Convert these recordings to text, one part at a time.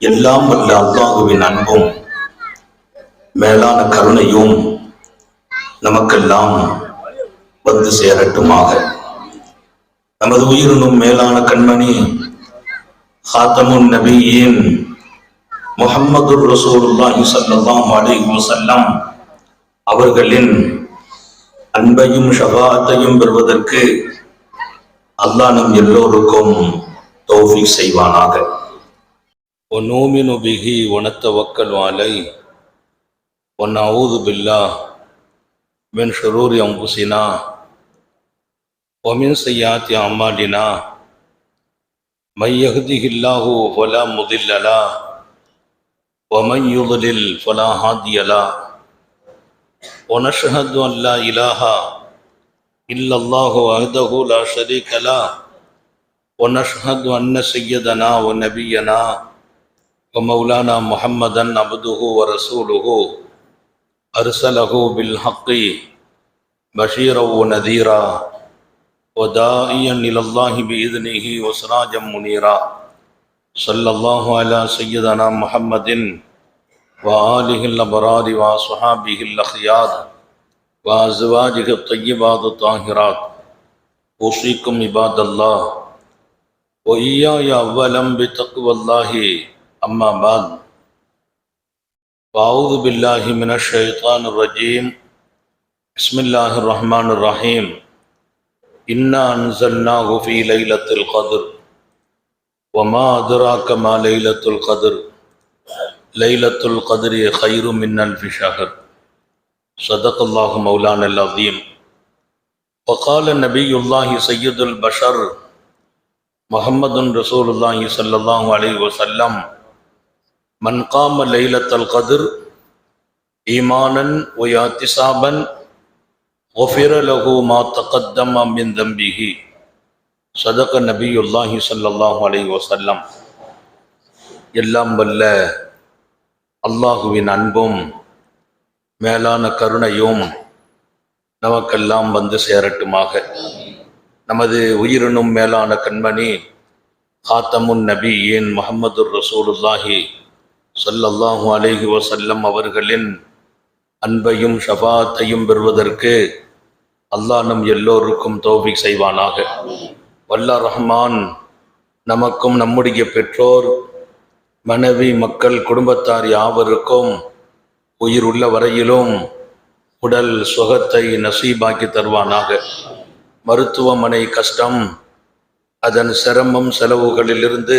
எல்லாம் வல்ல அல்லாஹுவின் அன்பும் மேலான கருணையும் நமக்கெல்லாம் வந்து சேரட்டுமாக. நமது உயிரினும் மேலான கண்மணி ஹாத்தமுன் நபியின் முகம்மது ரசூலுல்லாஹி ஸல்லல்லாஹு அலைஹி வஸல்லம் அவர்களின் அன்பையும் ஷபாத்தையும் பெறுவதற்கு அல்லாஹ் நம் எல்லோருக்கும் தௌஃபிக் செய்வானாக. ونؤمن به ونتوكل عليه ونعوذ بالله من شرور أنفسنا ومن سيئات أعمالنا. من يهده الله فلا مضل له ومن يضلل فلا هادي له. ونشهد أن لا إله إلا الله وحده لا شريك له. ونشهد أن سيدنا ونبينا ومولانا محمدا عبده ورسوله. أرسله بالحق بشيرا ونذيرا وداعيا إلى الله بإذنه وسراجا منيرا. صلى الله على سيدنا محمد وآله الأبرار وصحابه الأخيار وأزواجه الطيبات الطاهرات. أوصيكم عباد الله وإياي أولا بتقوى الله أما بعد فأعوذ بالله من الشيطان الرجيم. بسم الله الرحمن الرحيم. إنا أنزلناه في ليلة القدر. وما أدراك ما ليلة القدر؟ ليلة القدر خير من ألف شهر. صدق الله مولانا العظيم. وقال نبي الله سيد البشر محمد رسول الله صلى الله عليه وسلم من قام ليلة القدر إيمانا ويحتسابا غفر له ما تقدم من ذنبه صدق نبي الله صلى الله عليه وسلم எல்லாம் வல்ல அல்லாஹுவின் அன்பும் மேலான கருணையும் நமக்கெல்லாம் வந்து சேரட்டுமாக நமது உயிரினும் மேலான கண்மணி ஹாத்தமுன் நபியின் முஹம்மது ரசூலுல்லாஹி சல்லல்லாஹு அலேஹி வசல்லம் அவர்களின் அன்பையும் ஷபாத்தையும் பெறுவதற்கு அல்லாஹ் நம் எல்லோருக்கும் தௌஃபீக் செய்வானாக. வல்லா ரஹ்மான் நமக்கும் நம்முடைய பெற்றோர் மனைவி மக்கள் குடும்பத்தார் யாவருக்கும் உயிர் உள்ள வரையிலும் உடல் சுகத்தை நசீபாக்கி தருவானாக. மருத்துவமனை கஷ்டம் அதன் சிரமம் செலவுகளிலிருந்து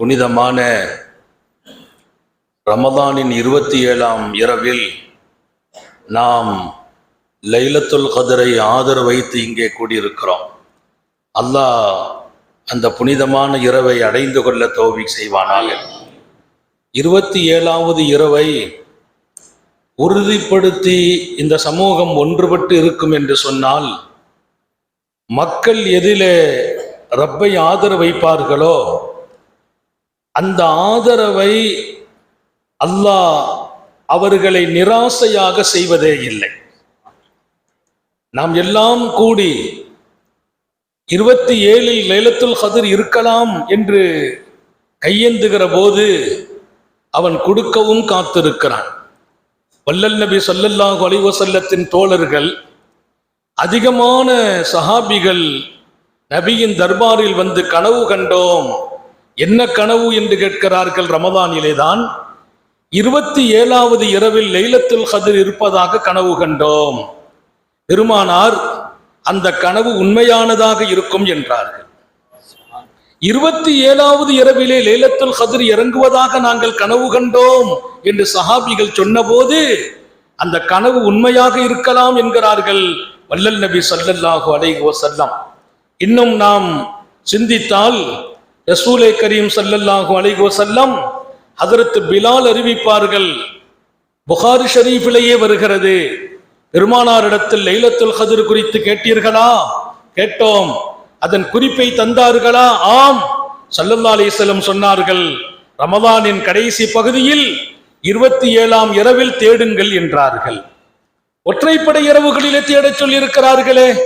புனிதமான ரமதானின் இருபத்தி ஏழாம் இரவில் நாம் லைலத்துல் கதரை ஆதரவு வைத்து இங்கே கூடியிருக்கிறோம். அல்லாஹ் அந்த புனிதமான இரவை அடைந்து கொள்ள தோவி செய்வானாக. இருபத்தி ஏழாவது இரவை உறுதிப்படுத்தி இந்த சமூகம் ஒன்றுபட்டு இருக்கும் என்று சொன்னால் மக்கள் எதிலே ரப்பை ஆதரவு வைப்பார்களோ அந்த ஆதரவை அல்லாஹ் அவர்களை நிராசையாக செய்வதே இல்லை. நாம் எல்லாம் கூடி இருபத்தி ஏழில் லைலத்துல் ஹதிர் இருக்கலாம் என்று கையெந்துகிற போது அவன் கொடுக்கவும் காத்திருக்கிறான். வல்லல் நபி சொல்லல்லாஹு அலிவசல்லத்தின் தோழர்கள் அதிகமான சஹாபிகள் நபியின் தர்பாரில் வந்து கனவு கண்டோம். என்ன கனவு என்று கேட்கிறார்கள் ரமதானிலே தான் இருபத்தி ஏழாவது இரவில் லைலத்துல் கதிர் இருப்பதாக கனவு கண்டோம். பெருமானார் அந்த கனவு உண்மையானதாக இருக்கும் என்றார்கள். இருபத்தி ஏழாவது இரவிலே லேலத்துல் கதிர் இறங்குவதாக நாங்கள் கனவு கண்டோம் என்று சஹாபிகள் சொன்னபோது அந்த கனவு உண்மையாக இருக்கலாம் என்கிறார்கள். வல்லல் நபி சல்லல்லாஹு அலைஹி வசல்லம் இன்னும் நாம் சிந்தித்தால் ரசூலே கரீம் சல்லல்லாஹு அலைகோ செல்லம் அதற்கு பிலால் அறிவிப்பார்கள். புகாரி ஷரீஃபிலேயே வருகிறது. பெருமானாரிடத்தில் லைலத்துல் ஹதுர் குறித்து கேட்டீர்களா? கேட்டோம். அதன் குறிப்பை தந்தார்களா? ஆம். சல்லல்லா அலிஸ்லம் சொன்னார்கள் ரமதானின் கடைசி பகுதியில் இருபத்தி ஏழாம் இரவில் தேடுங்கள் என்றார்கள். ஒற்றைப்படை இரவுகளிலே தேடச் சொல்லியிருக்கிறார்களே.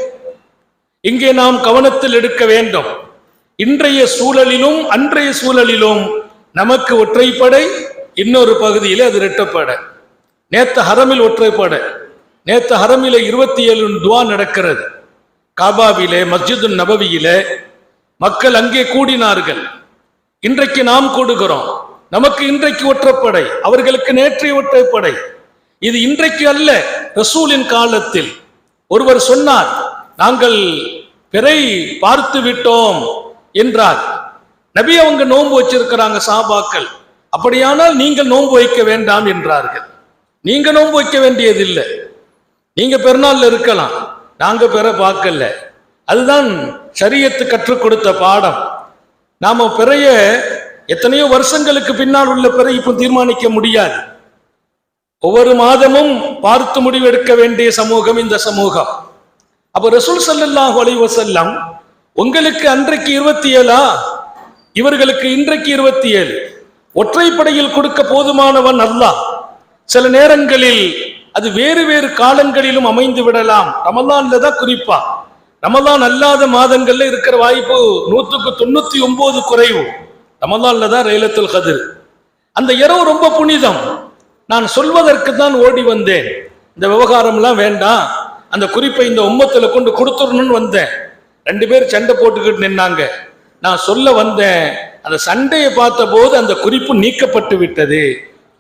இங்கே நாம் கவனத்தில் எடுக்க வேண்டும். இன்றைய சூழலிலும் அன்றைய சூழலிலும் நமக்கு ஒற்றைப்படை இன்னொரு பகுதியில் அது இரட்டைப்படை. நேத்த ஹரமில் ஒற்றைப்படை. நேத்த ஹரமில இருபத்தி ஏழு துவா நடக்கிறது. காபாவிலே மஸ்ஜிது நபவியிலே மக்கள் அங்கே கூடினார்கள். இன்றைக்கு நாம் கூடுகிறோம். நமக்கு இன்றைக்கு ஒற்றைப்படை. அவர்களுக்கு நேற்றைய ஒற்றைப்படை. இது இன்றைக்கு அல்ல ரசூலின் காலத்தில். ஒருவர் சொன்னார் நாங்கள் பிறை பார்த்து விட்டோம் என்றார். நபி அவங்க நோன்பு வச்சிருக்கிறாங்க சாபாக்கள். அப்படியானால் நீங்கள் நோன்பு வைக்க வேண்டாம் என்றார்கள். நீங்க நோன்பு வைக்க வேண்டியதில்லை. நீங்க பெருநாள்ல இருக்கலாம். நாங்க பெற பார்க்கல. அதுதான் சரியத்து கற்றுக் கொடுத்த பாடம். நாம பிறைய எத்தனையோ வருஷங்களுக்கு பின்னால் உள்ள பிறை இப்போ தீர்மானிக்க முடியாது. ஒவ்வொரு மாதமும் பார்த்து முடிவெடுக்க வேண்டிய சமூகம் இந்த சமூகம். அப்ப ரசூல் சல்லாஹ் அலைஹி உங்களுக்கு அன்றைக்கு இருபத்தி ஏழா இவர்களுக்கு இன்றைக்கு இருபத்தி ஏழு ஒற்றைப்படையில் கொடுக்க போதுமானவன் அல்ல. சில நேரங்களில் அது வேறு வேறு காலங்களிலும் அமைந்து விடலாம். ரமலான்ல தான் குறிப்பா. ரமலான் அல்லாத மாதங்கள்ல இருக்கிற வாய்ப்பு நூற்றுக்கு தொண்ணூத்தி ஒன்பது குறைவு. ரமலான்ல தான் ரைலத்துல் கதிர். அந்த இரவு ரொம்ப புனிதம். நான் சொல்வதற்கு தான் ஓடி வந்தேன். இந்த விவகாரம்லாம் வேண்டாம். அந்த குறிப்பை இந்த உம்மத்தில் கொண்டு கொடுத்துடணும்னு வந்தேன். ரெண்டு பேர் சண்டை போட்டுக்கிட்டு நின்னாங்க. நான் சொல்ல வந்தேன் அந்த சண்டையை பார்த்தபோது அந்த குறிப்பு நீக்கப்பட்டு விட்டது.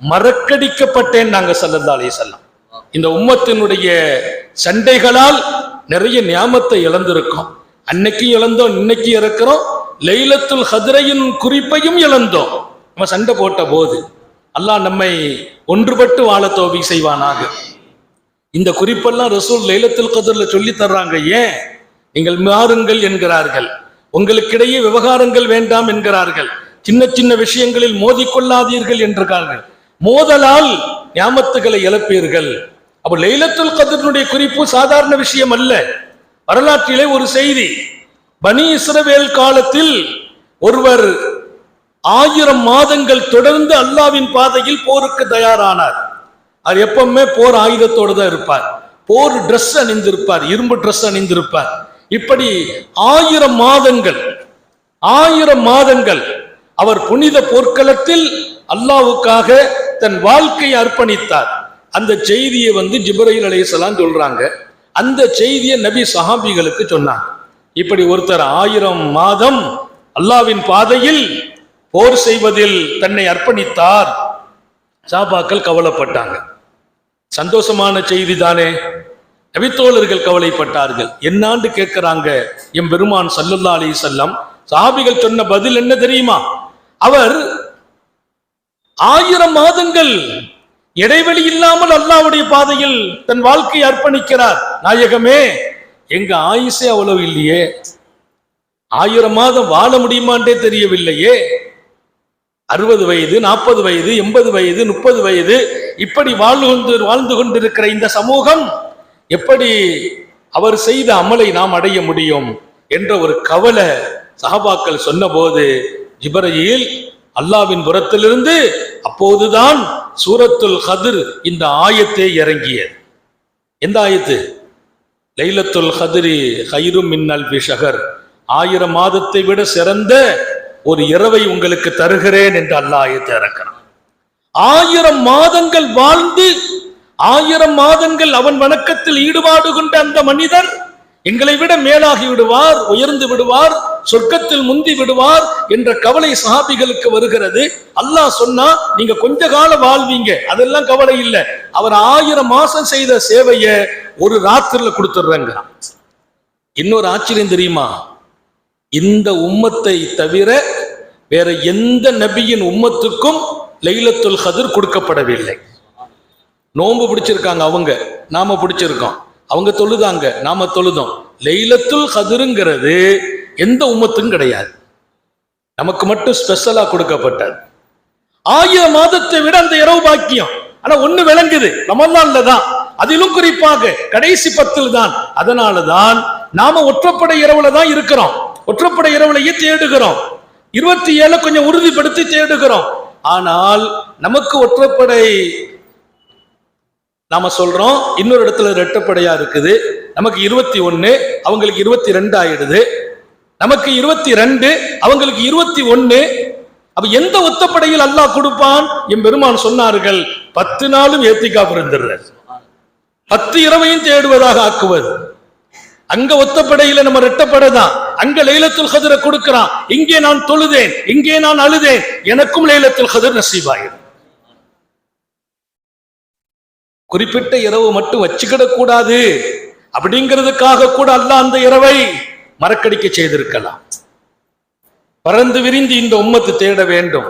மறக்கடிக்கப்பட்டேன் நாங்கள் சல்லல்லா செல்லம் இந்த உம்மத்தினுடைய சண்டைகளால் நிறைய ஞாபத்தை இழந்திருக்கோம். அன்னைக்கு இழந்தோம் இன்னைக்கு இறக்குறோம். லைலத்துல் ஹதிரையின் குறிப்பையும் இழந்தோம். நம்ம சண்டை போட்ட போது அல்லாஹ் நம்மை ஒன்றுபட்டு வாழ தோவி செய்வானாக. இந்த குறிப்பெல்லாம் ரசூல் லைலத்துல் கதிரில் சொல்லி தர்றாங்க. ஏன்? நீங்கள் மாறுங்கள் என்கிறார்கள். உங்களுக்கிடையே விவகாரங்கள் வேண்டாம் என்கிறார்கள். சின்ன சின்ன விஷயங்களில் மோதிக்கொள்ளாதீர்கள் என்றார்கள் மோதலால் ஞாபத்துகளை இழப்பீர்கள். அப்போ லைலத்துல் கதிரனுடைய குறிப்பு சாதாரண விஷயம் அல்ல. வரலாற்றிலே ஒரு செய்தி. பனி இஸ்ரவேல் காலத்தில் ஒருவர் ஆயிரம் மாதங்கள் தொடர்ந்து அல்லாவின் பாதையில் போருக்கு தயாரானார். அவர் எப்பவுமே போர் ஆயுதத்தோடு தான் இருப்பார். போர் ட்ரெஸ் அணிந்திருப்பார். இரும்பு ட்ரெஸ் அணிந்திருப்பார். இப்படி ஆயிரம் மாதங்கள் ஆயிரம் மாதங்கள் அவர் புனித போர்க்களத்தில் அல்லாவுக்காக தன் வாழ்க்கையை அர்ப்பணித்தார். அந்த செய்தியை வந்து ஜிப்ரஹில் அலையலாம் சொல்றாங்க. அந்த செய்தியை நபி சஹாபிகளுக்கு சொன்னாங்க. இப்படி ஒருத்தர் ஆயிரம் மாதம் அல்லாவின் பாதையில் போர் செய்வதில் தன்னை அர்ப்பணித்தார். சாபாக்கள் கவலைப்பட்டாங்க. சந்தோஷமான செய்தி தானே. நபித்தோழர்கள் கவலைப்பட்டார்கள். என்னான்னு கேட்கிறாங்க? எம் பெருமான் சல்லுல்லா அலி செல்லம் சாபிகள் சொன்ன பதில் என்ன தெரியுமா? அவர் ஆயிரம் மாதங்கள் இடைவெளி இல்லாமல் அல்லாவுடைய பாதையில் தன் வாழ்க்கையை அர்ப்பணிக்கிறார். நாயகமே எங்க ஆயுசே அவ்வளவு இல்லையே. ஆயிரம் மாதம் வாழ முடியுமான்றே தெரியவில்லையே. அறுபது வயது நாற்பது வயது எண்பது வயது முப்பது வயது இப்படி வாழ்ந்து கொண்டு வாழ்ந்து கொண்டிருக்கிற இந்த சமூகம் எப்படி அவர் செய்த அமலை நாம் அடைய முடியும் என்ற ஒரு கவலை சஹாபாக்கள் சொன்னபோது ஜிபரையில் அல்லாவின் புறத்திலிருந்து அப்போதுதான் சூரத்துல் ஹதிர் இந்த ஆயத்தை இறங்கியது. எந்த ஆயத்து? லைலத்துல் ஹதிரி ஹைரும் மின்னல் விஷகர். ஆயிரம் மாதத்தை விட சிறந்த ஒரு இரவை உங்களுக்கு தருகிறேன் என்று அல்லாஹ் இறக்கிறான் ஆயிரம் மாதங்கள் வாழ்ந்து ஆயிரம் மாதங்கள் அவன் வணக்கத்தில் ஈடுபாடு கொண்ட அந்த மனிதர் எங்களை விட மேலாகி விடுவார் உயர்ந்து விடுவார் சொர்க்கத்தில் முந்தி விடுவார் என்ற கவலை சஹாபிகளுக்கு வருகிறது. அல்லாஹ் சொன்னா நீங்க கொஞ்ச காலம் வாழ்வீங்க. அதெல்லாம் கவலை இல்லை. அவர் ஆயிரம் மாசம் செய்த சேவைய ஒரு ராத்திரில கொடுத்துடுறாங்க இன்னொரு ஆச்சரியம் தெரியுமா? இந்த உம்மத்தை தவிர வேற எந்த நபியின் உம்மத்துக்கும் லைலத்துல் கதிர் கொடுக்கப்படவில்லை. நோன்பு பிடிச்சிருக்காங்க அவங்க. நாம பிடிச்சிருக்கோம். அவங்க தொழுதாங்க. நாம தொழுதோம். லைலத்துல் கதிருங்கிறது எந்த உமத்தும் கிடையாது. நமக்கு மட்டும் ஸ்பெஷலா கொடுக்கப்பட்டது. ஆயிரம் மாதத்தை விட அந்த இரவு பாக்கியம். ஆனா ஒண்ணு விளங்குது. ரமலான்ல தான். அதிலும் குறிப்பாக கடைசி பத்தில் தான். அதனாலதான் நாம ஒற்றப்படை இரவுல தான் இருக்கிறோம். ஒற்றப்படை இரவுலையே தேடுகிறோம். இருபத்தி ஏழு கொஞ்சம் உறுதிப்படுத்தி தேடுகிறோம். ஆனால் நமக்கு ஒற்றப்படை நாம சொல்றோம் இன்னொரு இடத்துல ரெட்டப்படையா இருக்குது. நமக்கு இருபத்தி ஒன்னு அவங்களுக்கு இருபத்தி ரெண்டு ஆயிடுது. நமக்கு இருபத்தி ரெண்டு அவங்களுக்கு இருபத்தி ஒன்னு. அப்ப எந்த ஒத்தப்படையில் அல்லாஹ் கொடுப்பான்? என் பெருமான் சொன்னார்கள் பத்து நாளும் ஏத்திக்கா இருந்துடுறார். பத்து இரவையும் தேடுவதாக ஆக்குவது. அங்க ஒத்தப்படையில நம்ம ரெட்டப்படை தான். அங்க லைலத்துல் கதிரை கொடுக்கிறான். இங்கே நான் தொழுதேன் இங்கே நான் அழுதேன். எனக்கும் லைலத்துல் கதிர் நசீபாயிரும். குறிப்பிட்ட இரவு மட்டும் வச்சுக்கிடக் கூடாது அப்படிங்கிறதுக்காக கூட அல்ல அந்த இரவை மறக்கடிக்க செய்திருக்கலாம். பறந்து விரிந்து இந்த உம்மத்து தேட வேண்டும்.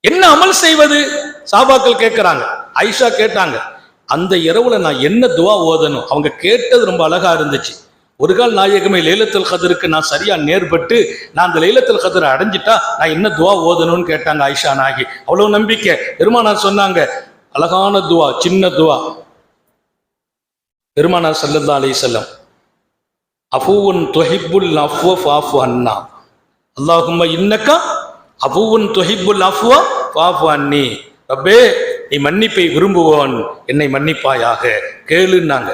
என்ன அமல் செய்வது? சாபாக்கள் கேட்கிறாங்க. ஐஷா கேட்டாங்க அந்த இரவுல நான் என்ன துவா ஓதணும்? அவங்க கேட்டது ரொம்ப அழகா இருந்துச்சு. ஒரு கால் நாயகமே லைலத்துல் கதருக்கு நான் சரியா நேர்பட்டு நான் அந்த லைலத்துல் கதரை அடைஞ்சிட்டா நான் என்ன துவா ஓதணும்னு? கேட்டாங்க ஆயிஷா நாகி அவ்வளவு நம்பிக்கை. பெருமானார் சொன்னாங்க அழகான துவா சின்ன துவா. பெருமானார் ஸல்லல்லாஹு அலி செல்லம் அஃபூவன் துஹிப்புல் அஃப்வ ஃபாஃபு அன்னா. அல்லாஹும்ம இன்னக்கா அஃபூவன் துஹிப்புல் அஃப்வா ஃபாஃபு அன்னி. ரப்பே நீ மன்னிப்பை விரும்புவோன் என்னை மன்னிப்பாயாக. கேளுன்னாங்க.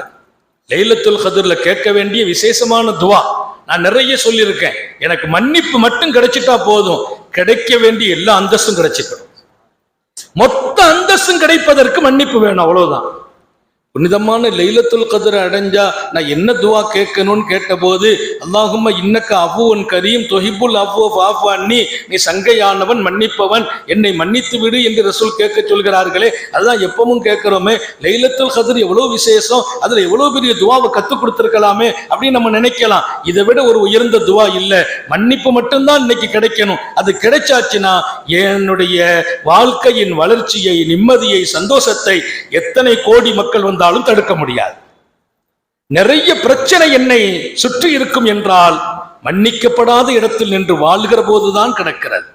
லைலத்துல் கதிர்ல கேட்க வேண்டிய விசேஷமான துவா. நான் நிறைய சொல்லியிருக்கேன். எனக்கு மன்னிப்பு மட்டும் கிடைச்சிட்டா போதும். கிடைக்க வேண்டிய எல்லா அந்தஸ்தும் கிடைச்சிக்கணும். மொத்த அந்தஸ்தும் கிடைப்பதற்கு மன்னிப்பு வேணும் அவ்வளவுதான். புனிதமான லைலத்துல் கதிர அடைஞ்சா நான் என்ன துவா கேட்கணும்னு கேட்டபோது அல்லாஹும்ம இன்னக்க அவ்வூன் கரீம் தொஹிபுல் அவ்வோ ஃபாஃபு நீ சங்கையானவன் மன்னிப்பவன். என்னை மன்னித்து விடு என்று ரசூல் கேட்க சொல்கிறார்களே அதுதான் எப்பவும் கேட்கிறோமே லைலத்துல் கதிர் எவ்வளவு விசேஷம் அதுல எவ்வளவு பெரிய துவாவை கத்துக் கொடுத்துருக்கலாமே அப்படின்னு நம்ம நினைக்கலாம். இதை விட ஒரு உயர்ந்த துவா இல்லை. மன்னிப்பு மட்டும்தான் இன்னைக்கு கிடைக்கணும். அது கிடைச்சாச்சுன்னா என்னுடைய வாழ்க்கையின் வளர்ச்சியை நிம்மதியை சந்தோஷத்தை எத்தனை கோடி மக்கள் வந்து வந்தாலும் தடுக்க முடியாது. நிறைய பிரச்சனை என்னை சுற்றி இருக்கும் என்றால் மன்னிக்கப்படாத இடத்தில் நின்று வாழ்கிற போதுதான் கிடக்கிறது.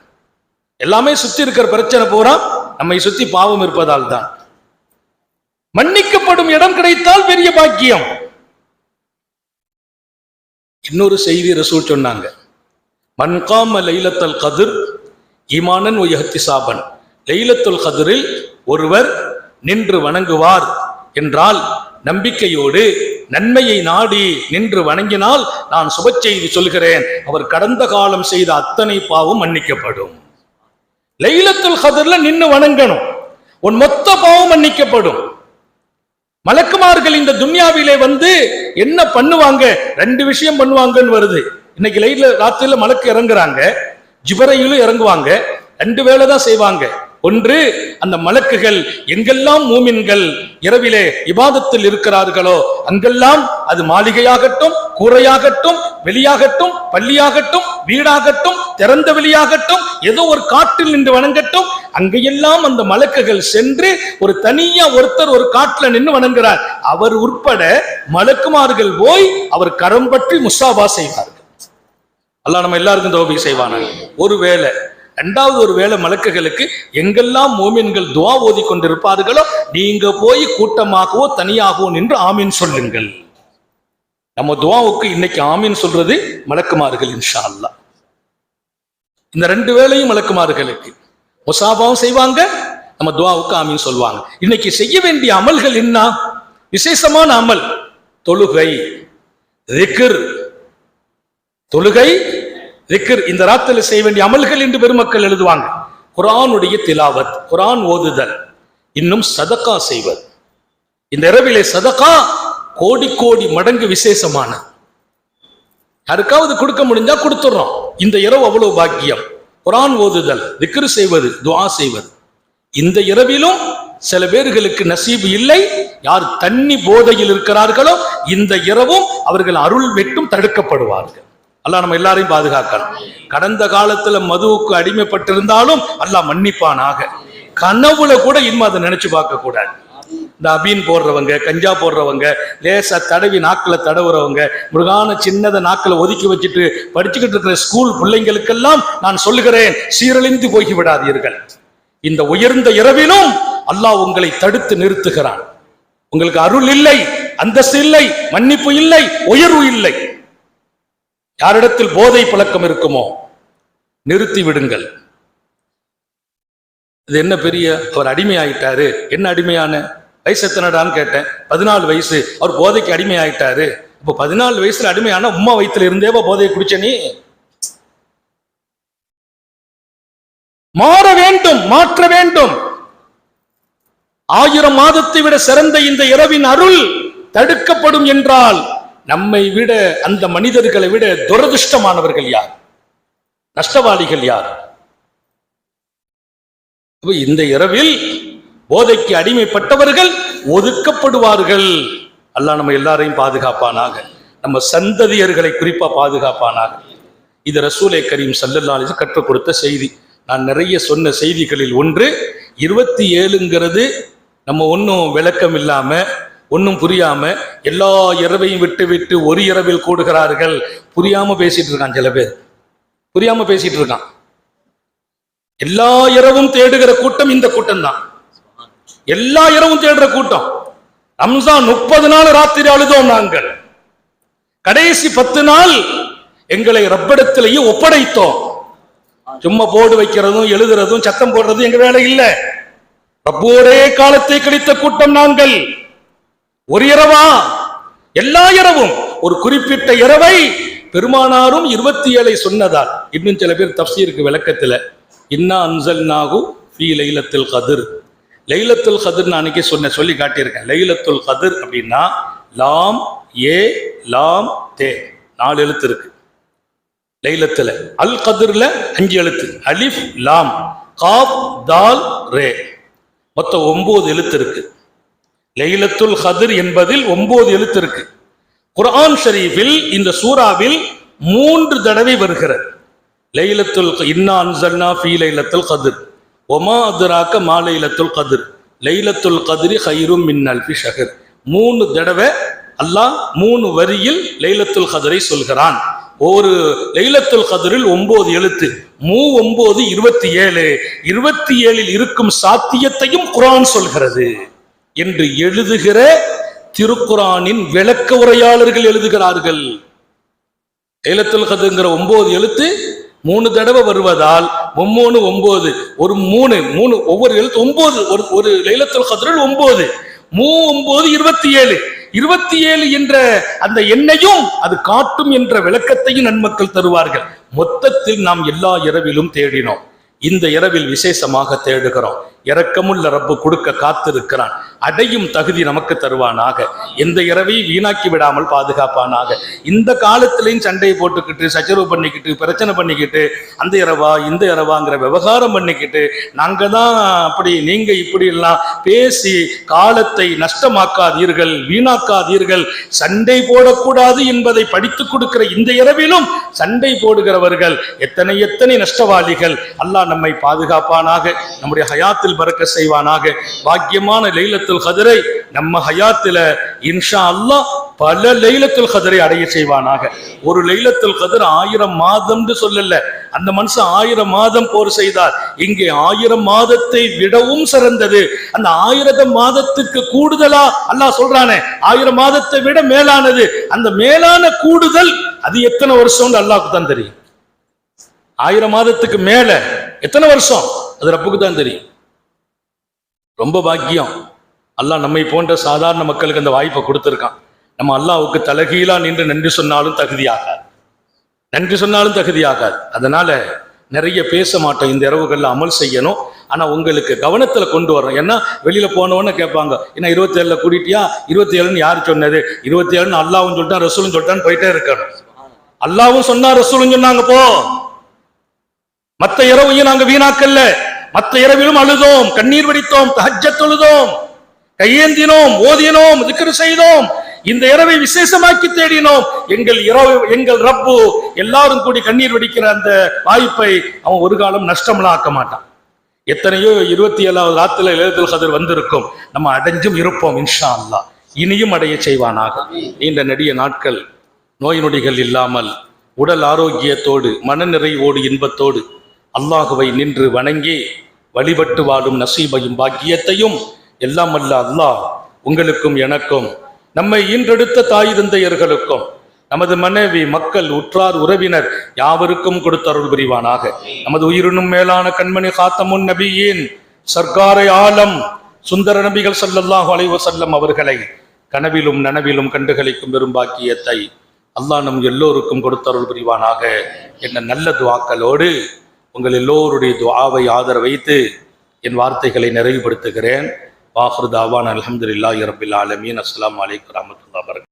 எல்லாமே சுத்தி இருக்கிற பிரச்சனை பூரா நம்மை சுத்தி பாவம் இருப்பதால் தான். மன்னிக்கப்படும் இடம் கிடைத்தால் பெரிய பாக்கியம். இன்னொரு செய்தி ரசூல் சொன்னாங்க. மன்காம லைலத்தல் கதிர் ஈமானன் சாபன் லைலத்துல் கதிரில் ஒருவர் நின்று வணங்குவார். என்றால் நம்பிக்கையோடு நன்மையை நாடி நின்று வணங்கினால் நான் சுப செய்தி சொல்கிறேன். அவர் கடந்த காலம் செய்த அத்தனை பாவம் மன்னிக்கப்படும். லைலத்துல் கதிர்ல நின்று வணங்கணும். உன் மொத்த பாவம் மன்னிக்கப்படும். மலக்குமார்கள் இந்த துன்யாவிலே வந்து என்ன பண்ணுவாங்க? ரெண்டு விஷயம் பண்ணுவாங்கன்னு வருது. இன்னைக்கு லைட்ல ராத்திரில மலக்கு இறங்குறாங்க. ஜிபரையிலும் இறங்குவாங்க. ரெண்டு வேலை தான் செய்வாங்க. ஒன்று அந்த மலக்குகள் எங்கெல்லாம் மூமின்கள் இரவிலே இபாதத்தில் இருக்கிறார்களோ அங்கெல்லாம் அது மாளிகையாகட்டும் கூரையாகட்டும் வெளியாகட்டும் பள்ளியாகட்டும் வீடாகட்டும் திறந்த வெளியாகட்டும் ஏதோ ஒரு காட்டில் நின்று வணங்கட்டும் அங்கையெல்லாம் அந்த மலக்குகள் சென்று ஒரு தனியா ஒருத்தர் ஒரு காட்டுல நின்று வணங்குறார். அவர் உட்பட மலக்குமார்கள் போய் அவர் கரம் பற்றி முசாபா செய்வார்கள். அல்லா நம்ம எல்லாருக்கும் தோபி செய்வானாங்க ஒருவேளை ரெண்டாவது ஒரு வேளை மலக்குகளுக்கு எங்கெல்லாம் மோமின்கள் துவா ஓதி கொண்டிருப்பார்களோ நீங்க போய் கூட்டமாகவோ தனியாகவோ நின்று ஆமீன் சொல்லுங்கள். நம்ம துவாவுக்கு இன்னைக்கு ஆமீன் சொல்றது மலக்குமார்கள் இன்ஷா அல்லா இந்த ரெண்டு வேளையும் மலக்குமார்களுக்கு முசாபாவும் செய்வாங்க நம்ம துவாவுக்கு ஆமீன் சொல்லுவாங்க. இன்னைக்கு செய்ய வேண்டிய அமல்கள் என்ன? விசேஷமான அமல் தொழுகை திக்ர். தொழுகை திக்ர் இந்த ராத்திரில செய்ய வேண்டிய அமல்கள் என்று பெருமக்கள் எழுதுவாங்க. குரானுடைய திலாவத் குரான் ஓதுதல் இன்னும் சதக்கா செய்வது. இந்த இரவிலே சதக்கா கோடி கோடி மடங்கு விசேஷமான. யாருக்காவது கொடுக்க முடிஞ்சா கொடுத்துடுறோம் இந்த இரவு அவ்வளவு பாக்கியம். குரான் ஓதுதல் திக்ரு செய்வது துவா செய்வது. இந்த இரவிலும் சில பேர்களுக்கு நசீபு இல்லை. யார் தண்ணி போதையில் இருக்கிறார்களோ இந்த இரவும் அவர்கள் அருள் வெட்டும் தடுக்கப்படுவார்கள். அல்லாஹ் நம்ம எல்லாரையும் பாதுகாக்கணும். கடந்த காலத்துல மதுவுக்கு அடிமைப்பட்டிருந்தாலும் அல்லாஹ் மன்னிப்பானாக. கனவுல கூட இனிமே அதை நினைச்சு பார்க்க கூடாது. இந்த அபீன் போடுறவங்க கஞ்சா போடுறவங்க லேசா தடவி நாக்கில் தடவுறவங்க முருகான சின்னதை நாக்கில் ஒதுக்கி வச்சுட்டு படிச்சுக்கிட்டு இருக்கிற ஸ்கூல் பிள்ளைங்களுக்கெல்லாம் நான் சொல்லுகிறேன் சீரழிந்து போய் விடாதீர்கள். இந்த உயர்ந்த இரவிலும் அல்லாஹ் உங்களை தடுத்து நிறுத்துகிறான். உங்களுக்கு அருள் இல்லை அந்தஸ்து இல்லை மன்னிப்பு இல்லை உயர்வு இல்லை. யாரிடத்தில் போதை பழக்கம் இருக்குமோ நிறுத்தி விடுங்கள். இது என்ன பெரிய அவர் அடிமையாயிட்டாரு. என்ன அடிமையான வயசு எத்தனைடான்னு கேட்டேன். பதினாலு வயசு. அவர் போதைக்கு அடிமையாயிட்டாரு. இப்போ பதினாலு வயசுல அடிமையான உம்மா வயித்துல இருந்தேவா போதையை குடிச்ச நீ? மாற வேண்டும் மாற்ற வேண்டும். ஆயிரம் மாதத்தை விட சிறந்த இந்த இரவின் அருள் தடுக்கப்படும் என்றால் நம்மை விட அந்த மனிதர்களை விட துரதிருஷ்டமானவர்கள் யார்? நஷ்டவாளிகள் யார்? இந்த இரவில் போதைக்கு அடிமைப்பட்டவர்கள் ஒதுக்கப்படுவார்கள். அல்லாஹ் நம்ம எல்லாரையும் பாதுகாப்பானாக நம்ம சந்ததியர்களை குறிப்பா பாதுகாப்பானாக. இது ரசூலை கரீம் சல்லல்லாஹு கற்றுக் கொடுத்த செய்தி. நான் நிறைய சொன்ன செய்திகளில் ஒன்று இருபத்தி ஏழுங்கிறது நம்ம ஒன்றும் விளக்கம் இல்லாமல் ஒன்றும் புரியாம எல்லா இரவையும் விட்டு விட்டு ஒரு இரவில் கூடுகிறார்கள். புரியாம பேசிட்டு இருக்கான் சில பேர். புரியாம பேசிட்டு இருக்கான். எல்லா இரவும் தேடுகிற கூட்டம் இந்த கூட்டம் தான் எல்லா இரவும் தேடுற கூட்டம். ரம்ஜான் முப்பது நாள் ராத்திரி அழுதோம் நாங்கள். கடைசி பத்து நாள் எங்களை ரப்பிடத்திலேயே ஒப்படைத்தோம். சும்மா போர்டு வைக்கிறதும் எழுதுறதும் சத்தம் போடுறதும் எங்க வேலை இல்லை. ரப்போரே காலத்தை கழித்த கூட்டம் நாங்கள். ஒரு இரவா? எல்லா இரவும். ஒரு குறிப்பிட்ட இரவை பெருமானாரும் இருபத்தி ஏழை சொன்னதால். இன்னும் சில பேர் தப்சீருக்கு விளக்கத்துல இன்னா அன்சல் நாகு ஃபி லைலத்தில் கதிர். லைலத்துல் கதிர் நான் அன்னைக்கு சொன்ன சொல்லி காட்டியிருக்கேன். லைலத்துல் கதிர் அப்படின்னா லாம் ஏ லாம் தே. நாலு எழுத்து இருக்கு. லைலத்துல. அல் கதிர்ல அஞ்சு எழுத்து. அலிஃப் லாம். காப் தால் ரே. மொத்தம் ஒன்பது எழுத்து இருக்கு. லெய்லத்துல் ஹதிர் என்பதில் ஒன்பது எழுத்து இருக்கு. குர்ஆன் ஷரீஃபில் இந்த சூறாவில் மூன்று தடவை வருகிறது. லெய்லத்துல் இன்னா அன்சல்னா ஃபீ லைலத்துல் கதிர். ஒமா அதுராக்க மா லைலத்துல் கதிர். லைலத்துல் கதிரி ஹைரும் மின் அல்பி ஷஹர். மூணு தடவை அல்லாஹ் மூணு வரியில் லைலத்துல் கதிரை சொல்கிறான். ஒரு லைலத்துல் கதிரில் ஒன்பது எழுத்து. மூ ஒன்பது இருபத்தி ஏழு. இருபத்தி ஏழில் இருக்கும் சாத்தியத்தையும் குரான் சொல்கிறது. என்று எழுதுகிற திருக்குரானின் விளக்க உரையாளர்கள் எழுதுகிறார்கள். லைலத்துல் கதுங்கிற ஒன்பது எழுத்து மூணு தடவை வருவதால் மும்மூணு ஒன்பது ஒரு மூணு மூணு ஒவ்வொரு எழுத்து ஒன்பது ஒரு ஒரு லைலத்துல் கதிரில் ஒன்பது மூ ஒன்பது இருபத்தி ஏழு இருபத்தி ஏழு என்ற அந்த எண்ணையும் அது காட்டும் என்ற விளக்கத்தையும் நன்மக்கள் தருவார்கள். மொத்தத்தில் நாம் எல்லா இரவிலும் தேடினோம். இந்த இரவில் விசேஷமாக தேடுகிறோம். இரக்கமுள்ள ரப்பு கொடுக்க காத்திருக்கிறான். அடையும் தகுதி நமக்கு தருவானாக. எந்த இரவை வீணாக்கி விடாமல் பாதுகாப்பானாக. இந்த காலத்திலையும் சண்டையை போட்டுக்கிட்டு சச்சரவு பண்ணிக்கிட்டு பிரச்சனை பண்ணிக்கிட்டு அந்த இரவா இந்த இரவாங்கிற விவகாரம் பண்ணிக்கிட்டு நாங்கள் தான் அப்படி நீங்கள் இப்படி எல்லாம் பேசி காலத்தை நஷ்டமாக்காதீர்கள் வீணாக்காதீர்கள். சண்டை போடக்கூடாது என்பதை படித்துக் கொடுக்கிற இந்த இரவிலும் சண்டை போடுகிறவர்கள் எத்தனை எத்தனை நஷ்டவாளிகள். அல்லாஹ் நம்மை பாதுகாப்பானாக நம்முடைய ஹயாத்தில் பறக்க செய்வானாக. பாக்கியமான லைலத்துல் கதிரை நம்ம ஹயாத்துல இன்ஷா அல்லாஹ் பல லைலத்துல் கதிரை அடைய செய்வானாக. ஒரு லைலத்துல் கதிர் ஆயிரம் மாதம்னு சொல்லல. அந்த மனுஷன் ஆயிரம் மாதம் போர் செய்தார். இங்கே ஆயிரம் மாதத்தை விடவும் சிறந்தது. அந்த ஆயிரம் மாதத்துக்கு கூடுதலா அல்லாஹ் சொல்றானே ஆயிரம் மாதத்தை விட மேலானது. அந்த மேலான கூடுதல் அது எத்தனை வருஷம்னு அல்லாஹ்க்கு தான் தெரியும். ஆயிரம் மாதத்துக்கு மேல எத்தனை வருஷம்? அது ரப்புக்கு தான் தெரியும். ரொம்ப பாக்கியம். அல்லாஹ் நம்மை போன்ற சாதாரண மக்களுக்கு அந்த வாய்ப்பை கொடுத்துருக்கான். நம்ம அல்லாவுக்கு தலகீழா நின்று நன்றி சொன்னாலும் தகுதியாகாது. நன்றி சொன்னாலும் தகுதியாகாது. அதனால நிறைய பேச மாட்டோம். இந்த இரவுகளில் அமல் செய்யணும். ஆனால் உங்களுக்கு கவனத்தில் கொண்டு வரணும். ஏன்னா வெளியில் போனவொன்னு கேட்பாங்க ஏன்னா இருபத்தி கூட்டிட்டியா? இருபத்தி ஏழுன்னு யார் சொன்னது? இருபத்தி ஏழுன்னு அல்லாவும் சொல்லிட்டான் ரசூலும் சொல்லிட்டான்னு போயிட்டே இருக்கணும். அல்லாவும் சொன்னா ரசூலும் சொன்னாங்க போ. மற்ற இரவையும் நாங்கள் வீணாக்கல்ல மத்த இரவிலும் அழுதோம் கண்ணீர் வடித்தோம் தஹஜ்ஜத் தொழுதோம் கையேந்தினோம் ஓதினோம் திக்ரு செய்தோம். இந்த இரவை விசேஷமாக்கி தேடினோம். எங்கள் இரவு எங்கள் ரப்பு எல்லாரும் கூடி கண்ணீர் வடிக்கிற அந்த வாய்ப்பை அவன் ஒரு காலம் நஷ்டம்லாம் ஆக்க மாட்டான். எத்தனையோ இருபத்தி ஏழாவது ராத்துல எழுதல் கதிர் வந்திருக்கும். நம்ம அடைஞ்சும் இருப்போம் இன்ஷா அல்லாஹ் இனியும் அடைய செய்வானாக. நீண்ட நெடிய நாட்கள் நோய் நொடிகள் இல்லாமல் உடல் ஆரோக்கியத்தோடு மனநிறைவோடு இன்பத்தோடு அல்லாஹுவை நின்று வணங்கி வழிபட்டு வாழும் நசீபையும் பாக்கியத்தையும் எல்லாம் அல்ல அல்லாஹ் உங்களுக்கும் எனக்கும் நம்மை ஈன்றெடுத்த தாய் தந்தையர்களுக்கும் நமது மனைவி மக்கள் உற்றார் உறவினர் யாவருக்கும் கொடுத்தருள் புரிவானாக. நமது உயிரினும் மேலான கண்மணி காத்தமுன் நபியின் சர்க்காரை ஆலம் சுந்தர நபிகள் ஸல்லல்லாஹு அலைஹி வஸல்லம் அவர்களை கனவிலும் நனவிலும் கண்டுகளிக்கும் பெரும்பாக்கியத்தை அல்லாஹ் நம் எல்லோருக்கும் கொடுத்தருள் புரிவானாக. என்ன நல்ல துவாக்களோடு உங்கள் எல்லோருடைய துவாவை ஆதரவு வைத்து என் வார்த்தைகளை நிறைவுபடுத்துகிறேன். வாஹர் தாவான் அலமதுல்லா இரபில் ஆலமீன். அஸ்ஸலாமு அலைக்கும் வரஹ்மத்துல்லாஹி